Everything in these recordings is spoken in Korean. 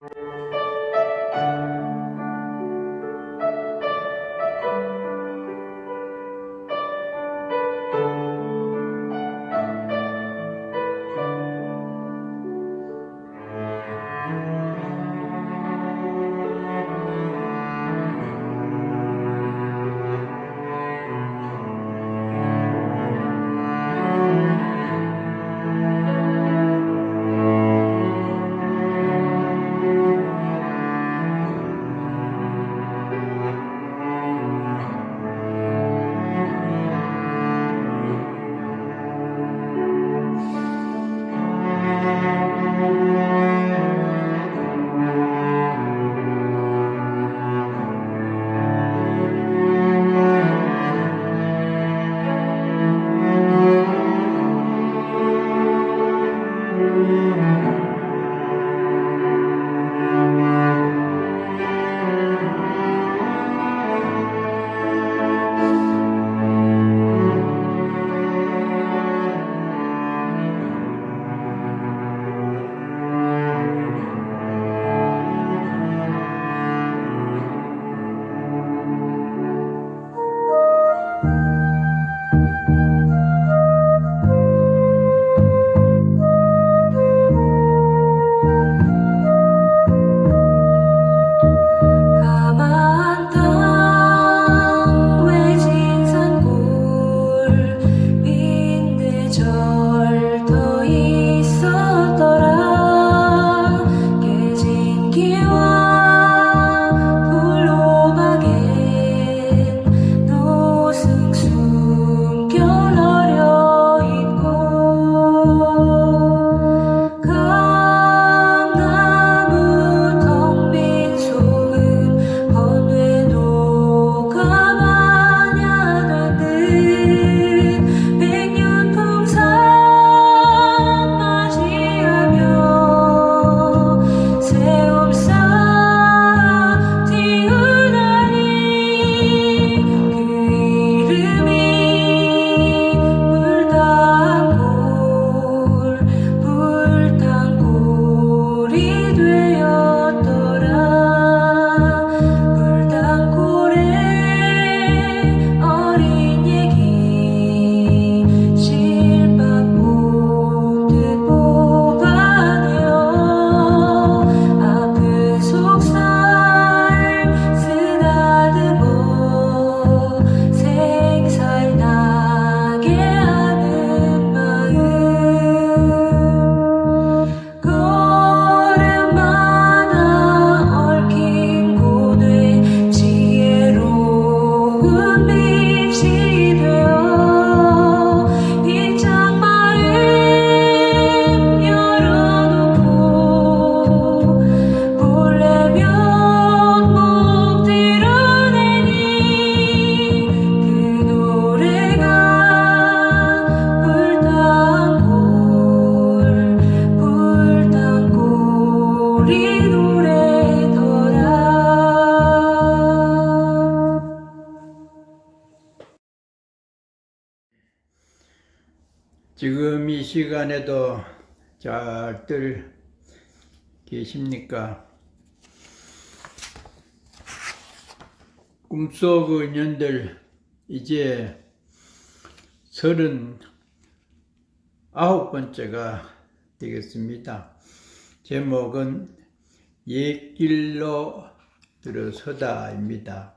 가 시간에도 잘들 계십니까? 꿈속 은연들 이제 서른 아홉 번째가 되겠습니다. 제목은 옛길로 들어서다입니다.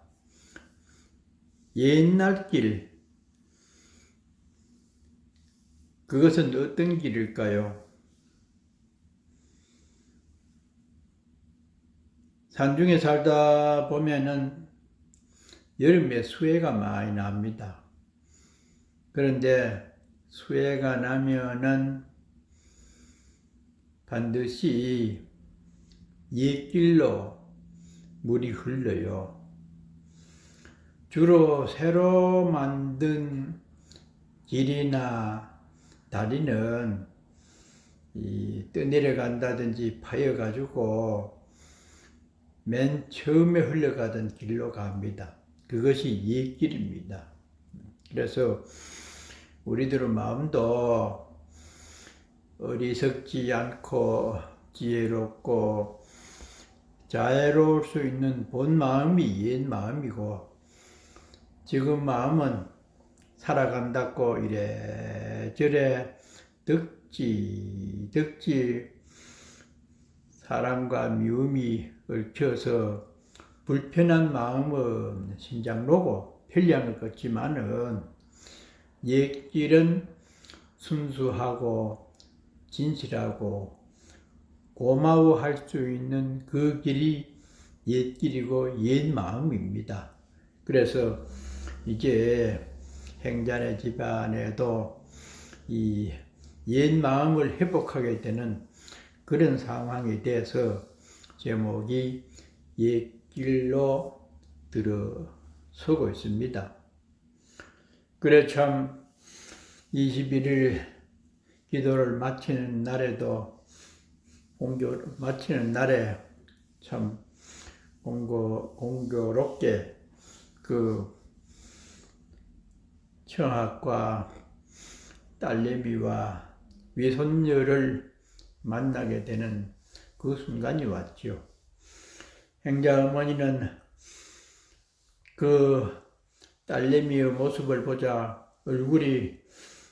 옛날 길, 그것은 어떤 길일까요? 산중에 살다 보면은 여름에 수해가 많이 납니다. 그런데 수해가 나면은 반드시 옛길로 물이 흘러요. 주로 새로 만든 길이나 다리는 이 떠내려간다든지 파여가지고 맨 처음에 흘러가던 길로 갑니다. 그것이 옛길입니다. 그래서 우리들의 마음도 어리석지 않고 지혜롭고 자애로울 수 있는 본 마음이 옛 마음이고 지금 마음은 살아간다고 이래 저래 득지 득지 사랑과 미움이 얽혀서 불편한 마음은 신장로고 편량을 걷지만은 옛길은 순수하고 진실하고 고마워할 수 있는 그 길이 옛길이고 옛 마음입니다. 그래서 이제 행자의 집안에도 이 옛 마음을 회복하게 되는 그런 상황이 돼서 제목이 옛길로 들어서고 있습니다. 그래 참 21일 기도를 마치는 날에도 공교 마치는 날에 참 공교 공교롭게 그 청학과 딸내미와 외손녀를 만나게 되는 그 순간이 왔죠. 행자 어머니는 그 딸내미의 모습을 보자 얼굴이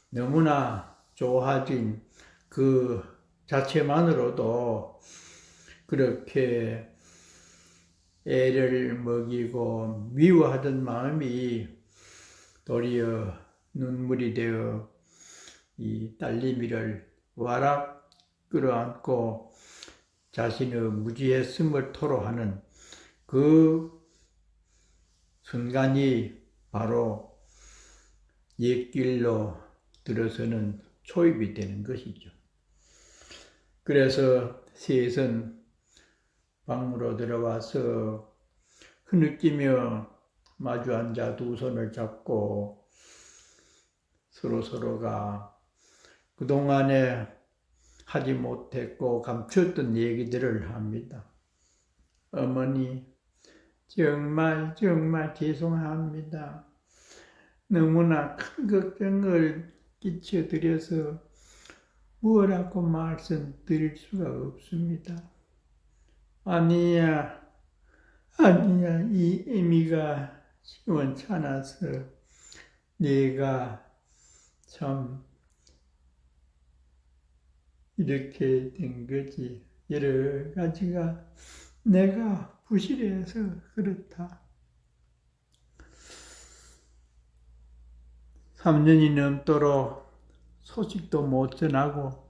너무나 좋아진 그 자체만으로도 그렇게 애를 먹이고 미워하던 마음이 도리어 눈물이 되어 이 딸내미를 와락 끌어안고 자신의 무지했음을 토로하는 그 순간이 바로 옛길로 들어서는 초입이 되는 것이죠. 그래서 셋은 방으로 들어와서 흐느끼며 마주 앉아 두 손을 잡고 서로 서로가 그동안에 하지 못했고 감추었던 얘기들을 합니다. 어머니, 정말 정말 죄송합니다. 너무나 큰 걱정을 끼쳐드려서 뭐라고 말씀드릴 수가 없습니다. 아니야, 아니야, 이 애미가 시원찮아서 내가 참 이렇게 된 거지. 여러 가지가 내가 부실해서 그렇다. 3년이 넘도록 소식도 못 전하고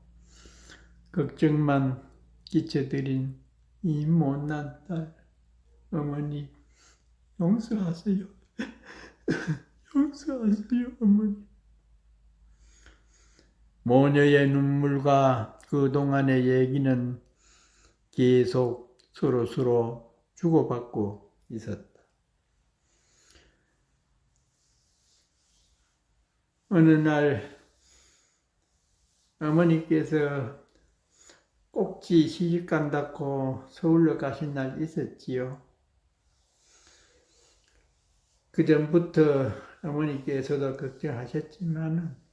걱정만 끼쳐드린 이 못난 딸 어머니 용서하세요. 용서하세요 어머니. 모녀의 눈물과 그동안의 얘기는 계속 서로 서로 주고받고 있었다. 어느 날 어머니께서 꼭지 시집 간다고 서울로 가신 날 있었지요. 그 전부터 어머니께서도 걱정하셨지만은 밥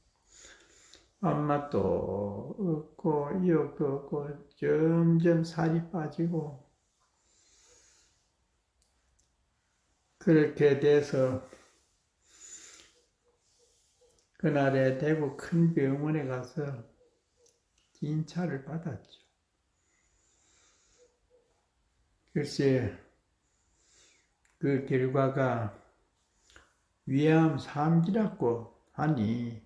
맛도 없고 이욕도 없고 점점 살이 빠지고 그렇게 돼서 그날에 대구 큰 병원에 가서 진찰을 받았죠. 글쎄 그 결과가 위암 3기라고 하니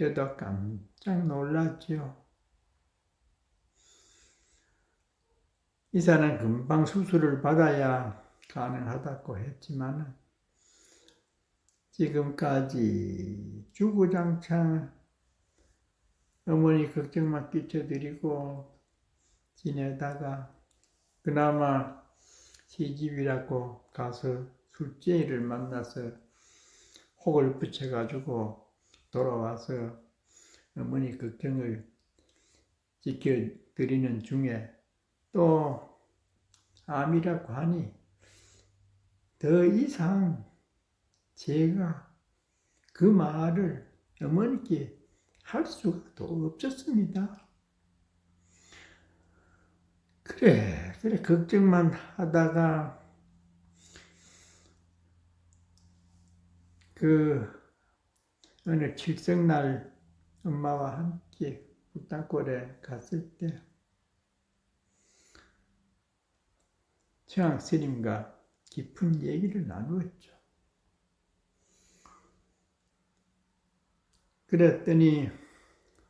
저도 깜짝 놀랐죠. 의사는 금방 수술을 받아야 가능하다고 했지만 지금까지 주구장창 어머니 걱정만 끼쳐드리고 지내다가 그나마 시집이라고 가서 술쟁이를 만나서 혹을 붙여가지고 돌아와서 어머니 걱정을 지켜드리는 중에 또 암이라고 하니 더 이상 제가 그 말을 어머니께 할 수가 더 없었습니다. 그래, 그래, 걱정만 하다가, 그, 어느 칠성날 엄마와 함께 북단골에 갔을 때, 최항 스님과 깊은 얘기를 나누었죠. 그랬더니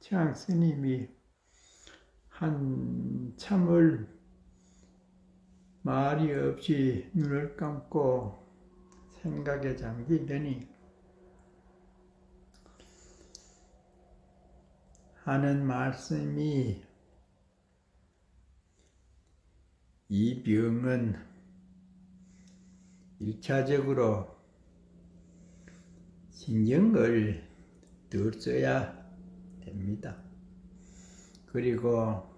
최항 스님이 한참을 말이 없이 눈을 감고 생각에 잠기더니 하는 말씀이 이 병은 일차적으로 신경을 덜 써야 됩니다. 그리고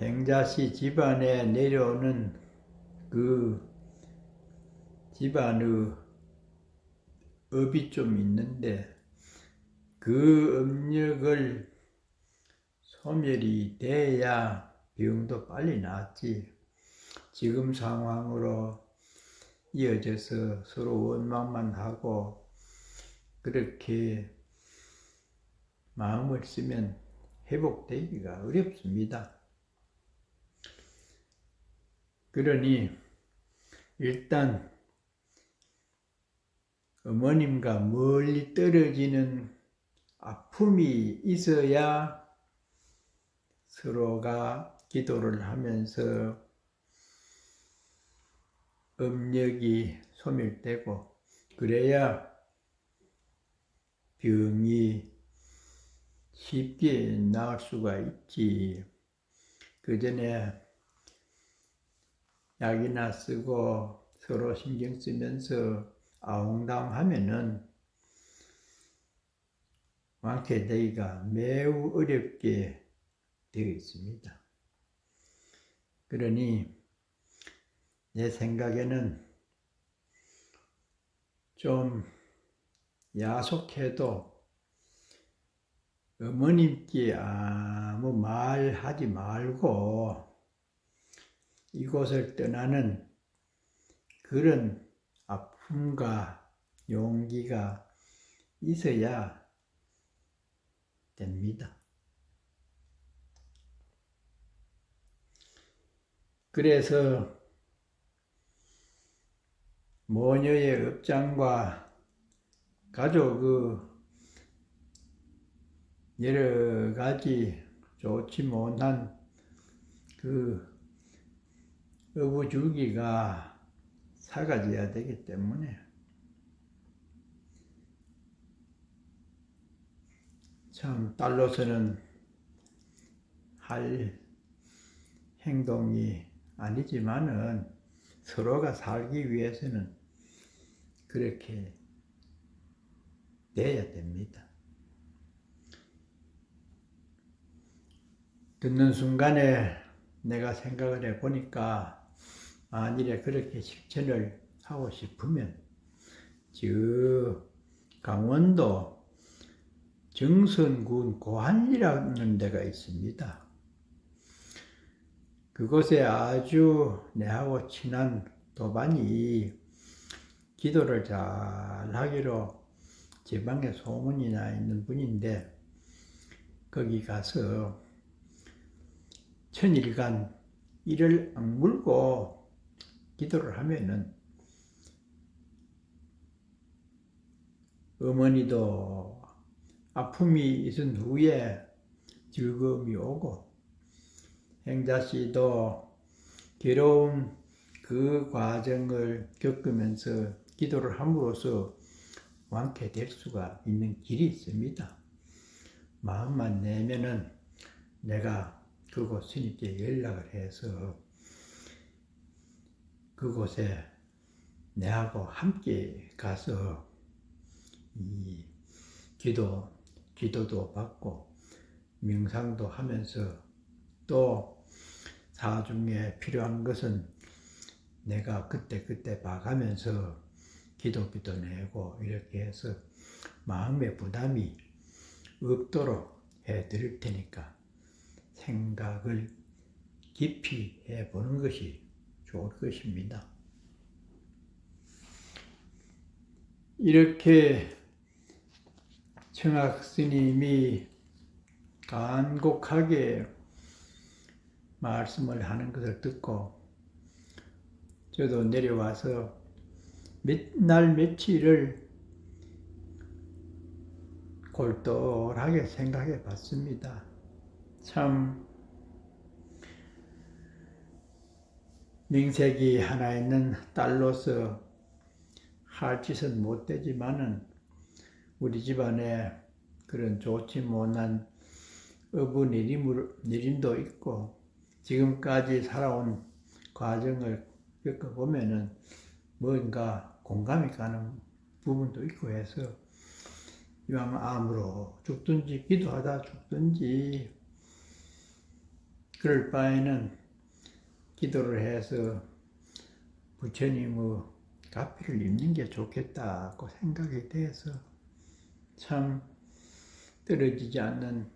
행자시 집안에 내려오는 그 집안의 업이 좀 있는데 그 업력을 소멸이 돼야 병도 빨리 낫지. 지금 상황으로 이어져서 서로 원망만 하고 그렇게 마음을 쓰면 회복되기가 어렵습니다. 그러니 일단 어머님과 멀리 떨어지는 아픔이 있어야 서로가 기도를 하면서 음력이 소멸되고 그래야 병이 쉽게 나을 수가 있지. 그 전에 약이나 쓰고 서로 신경 쓰면서 아웅다웅하면은 완쾌되기가 매우 어렵게 되어 있습니다. 그러니 내 생각에는 좀 야속해도 어머님께 아무 말하지 말고 이곳을 떠나는 그런 아픔과 용기가 있어야 됩니다. 그래서 모녀의 업장과 가족 그 여러 가지 좋지 못한 그 어부줄기가 사라져야 되기 때문에 참 딸로서는 할 행동이 아니지만은 서로가 살기 위해서는 그렇게 돼야 됩니다. 듣는 순간에 내가 생각을 해 보니까 만일에 그렇게 실천을 하고 싶으면 저 강원도 정선군 고한이라는 데가 있습니다. 그곳에 아주 내하고 친한 도반이 기도를 잘 하기로 지방에 소문이 나 있는 분인데 거기 가서 천일간 이를 악물고 기도를 하면은 어머니도 아픔이 있은 후에 즐거움이 오고 행자씨도 괴로운 그 과정을 겪으면서 기도를 함으로써 완쾌될 수가 있는 길이 있습니다. 마음만 내면은 내가 그곳 스님께 연락을 해서 그곳에 내하고 함께 가서 이 기도, 기도도 받고 명상도 하면서 또 사중에 필요한 것은 내가 그때그때 봐가면서 기도비도 내고 이렇게 해서 마음의 부담이 없도록 해 드릴 테니까 생각을 깊이 해 보는 것이 좋을 것입니다. 이렇게 청학 스님이 간곡하게 말씀을 하는 것을 듣고 저도 내려와서 몇 날 며칠을 골똘하게 생각해 봤습니다. 참 명색이 하나 있는 딸로서 할 짓은 못 되지만은 우리 집안에 그런 좋지 못한 어부 내림도 있고 지금까지 살아온 과정을 겪어보면은 뭔가 공감이 가는 부분도 있고 해서 이왕 암으로 죽든지 기도하다 죽든지 그럴 바에는 기도를 해서 부처님의 가피를 입는 게 좋겠다고 생각이 돼서 참 떨어지지 않는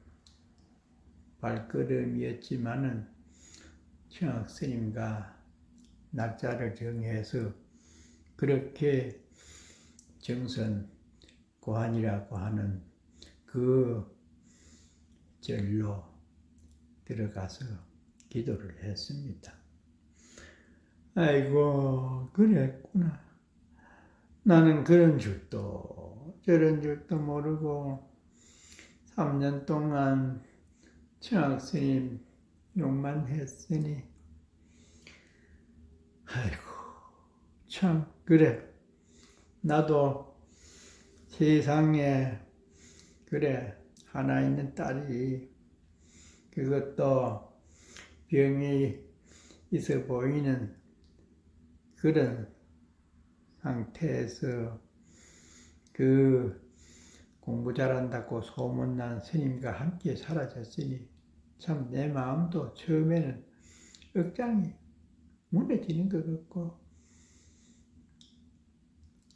발걸음이었지만은 청학 스님과 날짜를 정해서 그렇게 정선 고한이라고 하는 그 절로 들어가서 기도를 했습니다. 아이고, 그랬구나. 나는 그런 줄도 저런 줄도 모르고 3년 동안 청학 스님 욕만 했으니 아이고 참 그래. 나도 세상에 그래 하나 있는 딸이 그것도 병이 있어 보이는 그런 상태에서 그 공부 잘한다고 소문난 스님과 함께 사라졌으니 참 내 마음도 처음에는 억장이 무너지는 것 같고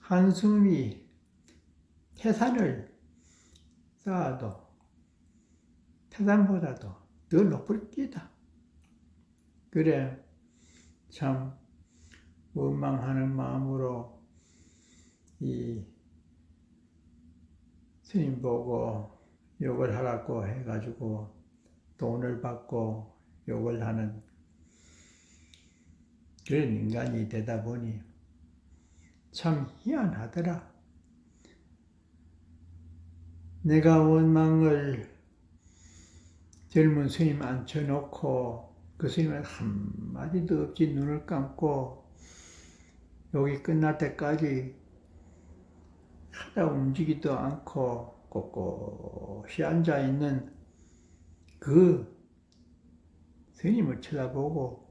한숨이 태산을 쌓아도 태산보다도 더 높을 끼다. 그래 참 원망하는 마음으로 이 스님 보고 욕을 하라고 해가지고 돈을 받고 욕을 하는 그런 인간이 되다 보니 참 희한하더라. 내가 원망을 젊은 스님 앉혀놓고 그 스님은 한마디도 없이 눈을 감고 여기 끝날 때까지 하다 움직이도 않고 꼿꼿이 앉아 있는 그 스님을 쳐다보고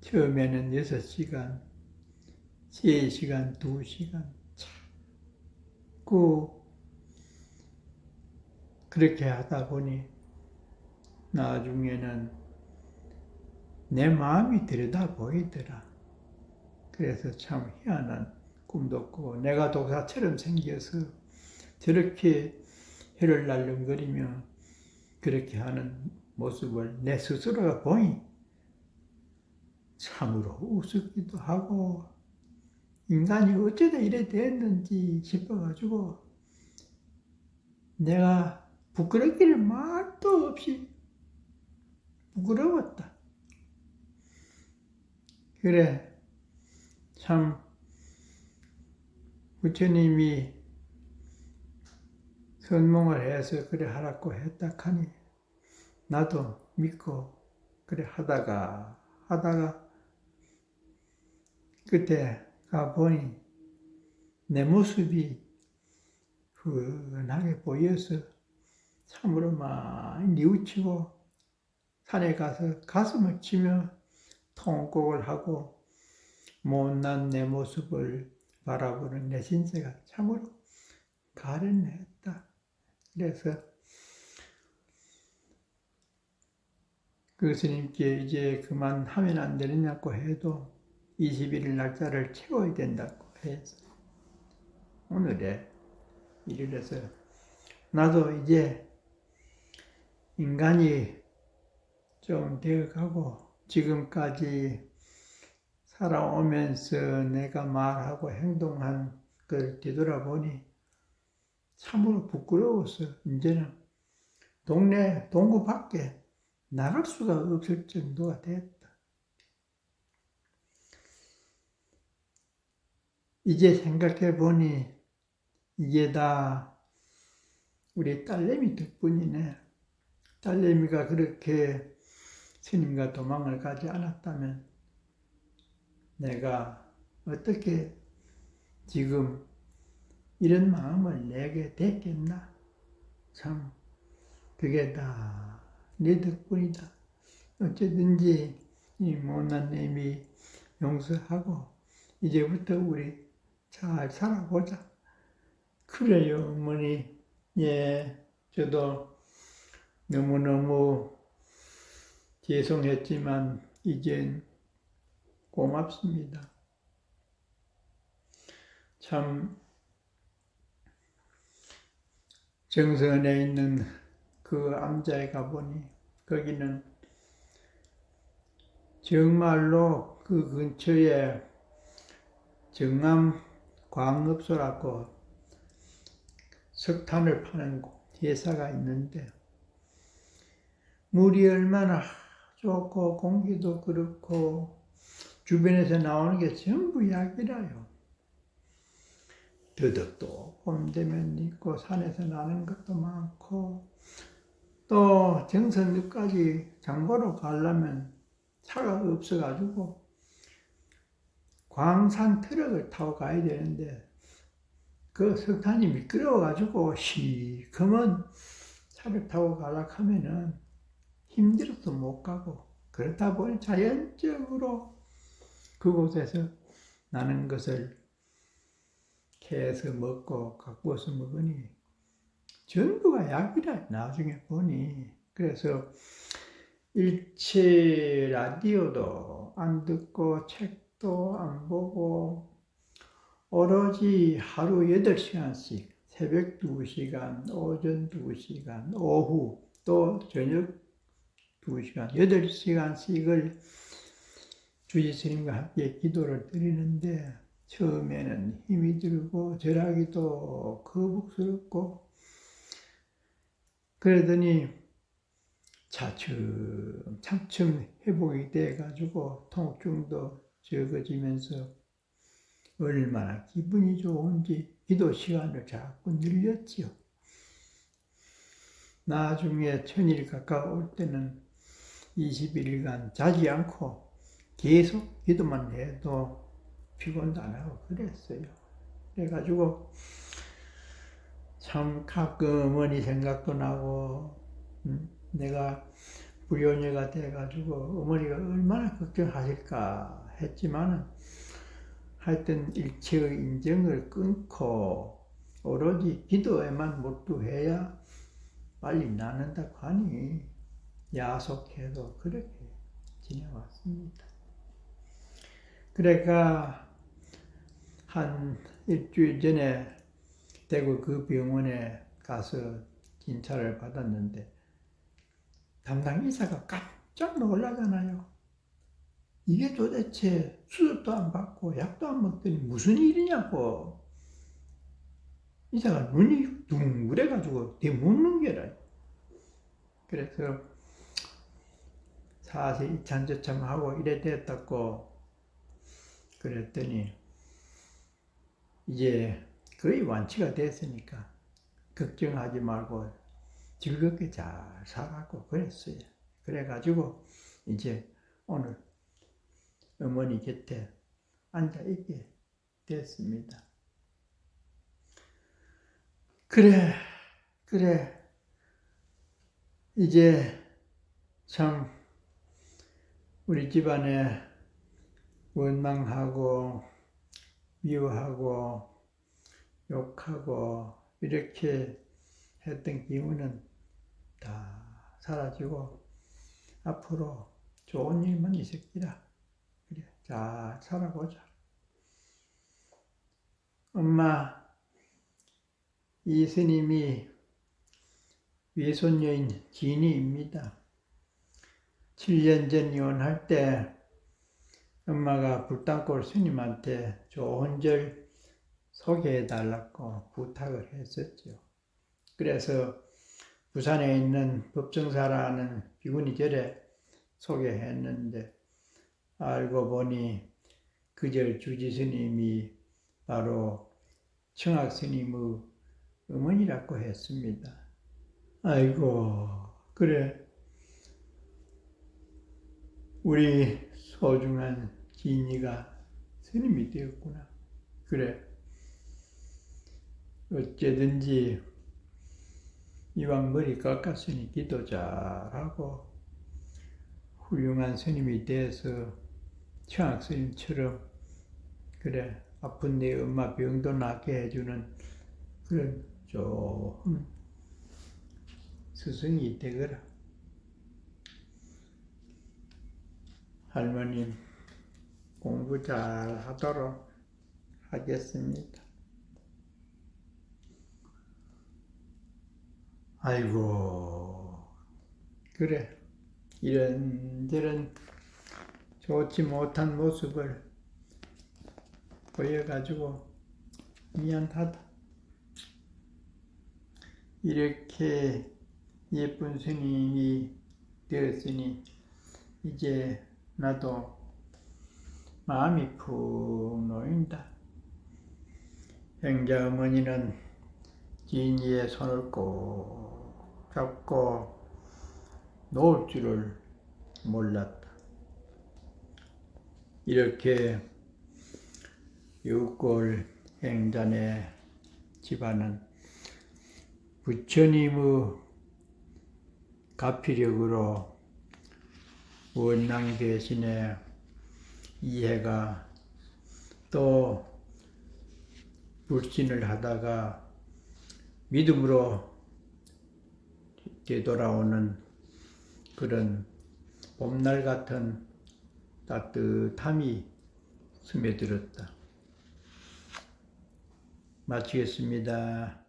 처음에는 6시간, 3시간, 2시간 자꾸 그렇게 하다 보니 나중에는 내 마음이 들여다 보이더라. 그래서 참 희한한 꿈도 꾸고 내가 독사처럼 생겨서 저렇게 혀를 날름거리며 그렇게 하는 모습을 내 스스로가 보니 참으로 우습기도 하고 인간이 어쩌다 이래 됐는지 싶어가지고 내가 부끄럽기를 말도 없이 부끄러웠다. 그래, 참, 부처님이 선몽을 해서 그래 하라고 했다 하니, 나도 믿고 그래 하다가, 하다가, 그때 가보니 내 모습이 흔하게 보여서 참으로 많이 뉘우치고 산에 가서 가슴을 치며 통곡을 하고 못난 내 모습을 바라보는 내 신세가 참으로 가련했다. 그래서 그 스님께 이제 그만 하면 안 되느냐고 해도 21일 날짜를 채워야 된다고 해서 오늘에 이르러서 나도 이제 인간이 좀 되어가고 지금까지 살아오면서 내가 말하고 행동한 걸 뒤돌아보니 참으로 부끄러워서 이제는 동네 동구 밖에 나갈 수가 없을 정도가 됐다. 이제 생각해 보니 이게 다 우리 딸내미 덕분이네. 딸내미가 그렇게 스님과 도망을 가지 않았다면 내가 어떻게 지금 이런 마음을 내게 됐겠나? 참, 그게 다네 덕분이다. 어쨌든지 이 못난 놈이 용서하고 이제부터 우리 잘 살아보자. 그래요, 어머니. 예, 저도 너무너무 죄송했지만 이젠 고맙습니다. 참 정선에 있는 그 암자에 가보니 거기는 정말로 그 근처에 정암 광업소라고 석탄을 파는 회사가 있는데 물이 얼마나 좋고 공기도 그렇고 주변에서 나오는 게 전부 약이라요. 더덕도 봄 되면 있고 산에서 나는 것도 많고 또 정선까지 장보러 가려면 차가 없어가지고 광산 트럭을 타고 가야 되는데 그 석탄이 미끄러워가지고 시커먼 차를 타고 가려고 하면은 힘들어서 못 가고 그렇다 보니 자연적으로 그곳에서 나는 것을 캐서 먹고 갖고서 먹으니 전부가 약이라 나중에 보니. 그래서 일체 라디오도 안 듣고 책도 안 보고 오로지 하루 8시간씩 새벽 2시간, 오전 2시간, 오후 또 저녁 2시간, 8시간씩을 주지 스님과 함께 기도를 드리는데 처음에는 힘이 들고 절하기도 거북스럽고 그러더니 차츰 차츰 회복이 돼 가지고 통증도 적어지면서 얼마나 기분이 좋은지 기도 시간을 자꾸 늘렸지요. 나중에 천일 가까울 때는 21일간 자지 않고 계속 기도만 해도 피곤도 안 하고 그랬어요. 그래가지고 참 가끔 어머니 생각도 나고 음, 내가 불효녀가 돼가지고 어머니가 얼마나 걱정하실까 했지만은 하여튼 일체의 인정을 끊고 오로지 기도에만 몰두해야 빨리 낫는다고 하니 야속해도 그렇게 지내왔습니다. 그래가 한 일주일 전에 대구 그 병원에 가서 진찰을 받았는데 담당 의사가 깜짝 놀라잖아요. 이게 도대체 수술도 안 받고 약도 안 먹더니 무슨 일이냐고. 의사가 눈이 둥그래가지고 대묻는 게라. 그래서 사실 이찬저참하고 이래 됐다고 그랬더니 이제 거의 완치가 됐으니까 걱정하지 말고 즐겁게 잘 살았고 그랬어요. 그래가지고 이제 오늘 어머니 곁에 앉아 있게 됐습니다. 그래, 그래. 이제 참 우리 집안에 원망하고 미워하고 욕하고 이렇게 했던 기운은 다 사라지고 앞으로 좋은 일만 있었기라. 그래, 잘 살아보자. 엄마, 이 스님이 외손녀인 진이입니다. 7년 전 이혼할 때 엄마가 불당골 스님한테 좋은 절 소개해 달라고 부탁을 했었죠. 그래서 부산에 있는 법정사라는 비구니 절에 소개했는데 알고 보니 그 절 주지 스님이 바로 청학 스님의 어머니라고 했습니다. 아이고 그래 우리 소중한 지인이가 스님이 되었구나. 그래 어째든지 이왕 머리 깎았으니 기도 잘하고 훌륭한 스님이 돼서 청학 스님처럼 그래 아픈 내 엄마 병도 낫게 해주는 그런 좋은 스승이 되거라. 할머님 공부 잘 하도록 하겠습니다. 아이고 그래 이런저런 좋지 못한 모습을 보여가지고 미안하다. 이렇게 예쁜 스님이 되었으니 이제 나도 마음이 푹 놓인다. 행자 어머니는 지인이의 손을 꼭 잡고 놓을 줄을 몰랐다. 이렇게 육골 행자의 집안은 부처님의 가피력으로 원랑 대신에 이해가 또 불신을 하다가 믿음으로 되돌아오는 그런 봄날 같은 따뜻함이 스며들었다. 마치겠습니다.